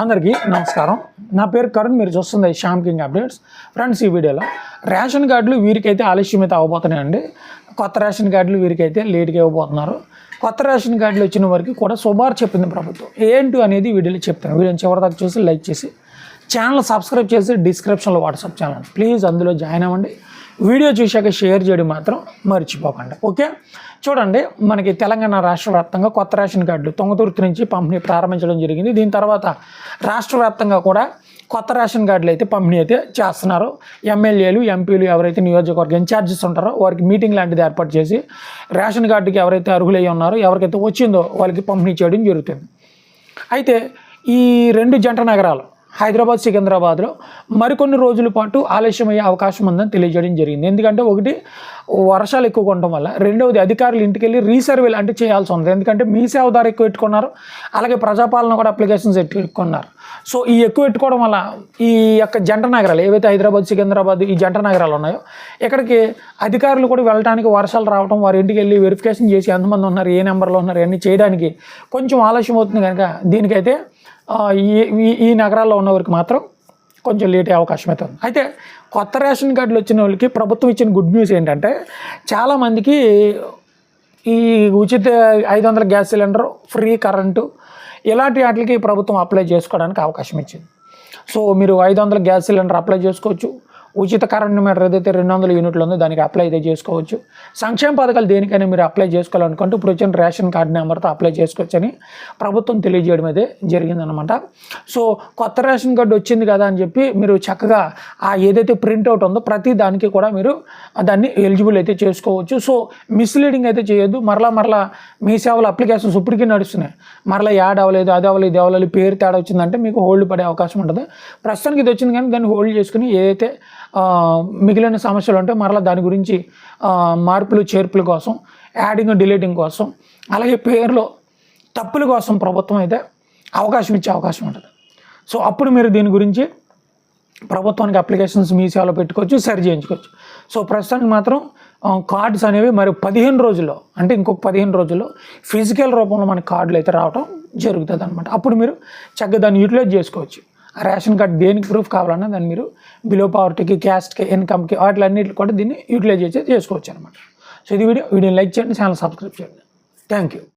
అందరికీ నమస్కారం. నా పేరు కరుణ్ మీరు చూస్తుంది శ్యామ్ కింగ్ అప్డేట్స్. ఫ్రెండ్స్ ఈ వీడియోలో రేషన్ కార్డులు వీరికైతే ఆలస్యం అయితే అవ్వబోతున్నాయండి కొత్త రేషన్ కార్డులు వీరికైతే లేట్గా ఇవ్వబోతున్నారు. కొత్త రేషన్ కార్డులు వచ్చిన వరకు కూడా శుభార్ చెప్పింది ప్రభుత్వం. ఏంటి అనేది వీడియోలో చెప్తాను. వీడియోని చివరిదాకా చూసి లైక్ చేసి ఛానల్ సబ్స్క్రైబ్ చేసి డిస్క్రిప్షన్లో వాట్సాప్ ఛానల్ ప్లీజ్ అందులో జాయిన్ అవ్వండి. వీడియో చూశాక షేర్ చేయడం మాత్రం మర్చిపోకండి ఓకే? చూడండి మనకి తెలంగాణ రాష్ట్ర వ్యాప్తంగా కొత్త రేషన్ కార్డులు తొంగతుర్తి నుంచి పంపిణీ ప్రారంభించడం జరిగింది. దీని తర్వాత రాష్ట్ర వ్యాప్తంగా కూడా కొత్త రేషన్ కార్డులు అయితే పంపిణీ అయితే చేస్తున్నారు. ఎమ్మెల్యేలు ఎంపీలు ఎవరైతే నియోజకవర్గ ఇన్ఛార్జెస్ ఉంటారో వారికి మీటింగ్ లాంటిది ఏర్పాటు చేసి రేషన్ కార్డుకి ఎవరైతే అర్హులై ఉన్నారో ఎవరికైతే వచ్చిందో వాళ్ళకి పంపిణీ చేయడం జరుగుతుంది. అయితే ఈ రెండు జంట నగరాలు హైదరాబాద్ సికింద్రాబాద్లో మరికొన్ని రోజుల పాటు ఆలస్యమయ్యే అవకాశం ఉందని తెలియజేయడం జరిగింది. ఎందుకంటే ఒకటి వర్షాలు ఎక్కువ ఉండటం వల్ల రెండవది అధికారులు ఇంటికి వెళ్ళి రీసర్వేలు అంటే చేయాల్సి ఉంది ఎందుకంటే మీ సేవదారు ఎక్కువ పెట్టుకున్నారు అలాగే ప్రజాపాలన కూడా అప్లికేషన్స్ పెట్టుకున్నారు. సో ఈ ఎక్కువ పెట్టుకోవడం వల్ల ఈ యొక్క జంట నగరాలు ఏవైతే హైదరాబాద్ సికింద్రాబాద్ ఈ జంట నగరాలు ఉన్నాయో ఇక్కడికి అధికారులు కూడా వెళ్ళడానికి వర్షాలు రావడం వారి ఇంటికి వెళ్ళి వెరిఫికేషన్ చేసి ఎంతమంది ఉన్నారు ఏ నెంబర్లో ఉన్నారు అన్నీ చేయడానికి కొంచెం ఆలస్యం అవుతుంది కనుక దీనికైతే ఈ ఈ- నగరాల్లో ఉన్నవారికి మాత్రం కొంచెం లేట్ అయ్యే అవకాశం అయితే ఉంది. అయితే కొత్త రేషన్ కార్డులు వచ్చిన వాళ్ళకి ప్రభుత్వం ఇచ్చిన గుడ్ న్యూస్ ఏంటంటే చాలామందికి ఈ ఉచిత ఐదు వందల గ్యాస్ సిలిండర్ ఫ్రీ కరెంటు ఇలాంటి వాటికి ప్రభుత్వం అప్లై చేసుకోవడానికి అవకాశం ఇచ్చింది. సో మీరు ఐదు వందల గ్యాస్ సిలిండర్ అప్లై చేసుకోవచ్చు. ఉచిత కరెంట్ మీటర్ ఏదైతే రెండు వందల యూనిట్లు ఉందో దానికి అప్లై అయితే చేసుకోవచ్చు. సంక్షేమ పథకాలు దేనికైనా మీరు అప్లై చేసుకోవాలనుకుంటే ఇప్పుడు వచ్చిన రేషన్ కార్డు నెంబర్తో అప్లై చేసుకోవచ్చని ప్రభుత్వం తెలియజేయడం అయితే జరిగిందనమాట సో కొత్త రేషన్ కార్డు వచ్చింది కదా అని చెప్పి మీరు చక్కగా ఆ ఏదైతే ప్రింట్అవుట్ ఉందో ప్రతి దానికి కూడా మీరు దాన్ని ఎలిజిబుల్ అయితే చేసుకోవచ్చు. సో మిస్లీడింగ్ అయితే చేయొద్దు. మరలా మరలా మీ సేవల అప్లికేషన్స్ ఇప్పటికీ నడుస్తున్నాయి. మరలా యాడ్ అవ్వలేదు అది అవ్వలేదు ఇది అవ్వలేదు పేరు తేడా వచ్చిందంటే మీకు హోల్డ్ పడే అవకాశం ఉంటుంది. ప్రస్తుతానికి ఇది వచ్చింది కానీ దాన్ని హోల్డ్ చేసుకుని ఏదైతే మిగిలిన సమస్యలు ఉంటే మరలా దాని గురించి మార్పులు చేర్పుల కోసం యాడింగ్ డిలీటింగ్ కోసం అలాగే పేరులో తప్పుల కోసం ప్రభుత్వం అయితే అవకాశం ఇచ్చే అవకాశం ఉంటుంది. సో అప్పుడు మీరు దీని గురించి ప్రభుత్వానికి అప్లికేషన్స్ మీ సేవలో పెట్టుకోవచ్చు సరి చేయించుకోవచ్చు. సో ప్రస్తుతానికి మాత్రం కార్డ్స్ అనేవి మరి పదిహేను రోజుల్లో అంటే ఇంకొక పదిహేను రోజుల్లో ఫిజికల్ రూపంలో మన కార్డులు అయితే రావడం జరుగుతుంది అనమాట అప్పుడు మీరు చక్కగా దాన్ని యూటిలైజ్ చేసుకోవచ్చు. ఆ రేషన్ కార్డ్ దేనికి ప్రూఫ్ కావాలన్నా దాన్ని మీరు బిలో పవర్టీకి క్యాస్ట్కి ఇన్కమ్కి వాటిలన్నిటి కూడా దీన్ని యూటిలైజ్ చేసి చేసుకోవచ్చు అనమాట. సో ఇది వీడియో. వీడియోని లైక్ చేయండి ఛానల్ సబ్స్క్రైబ్ చేయండి. Thank you.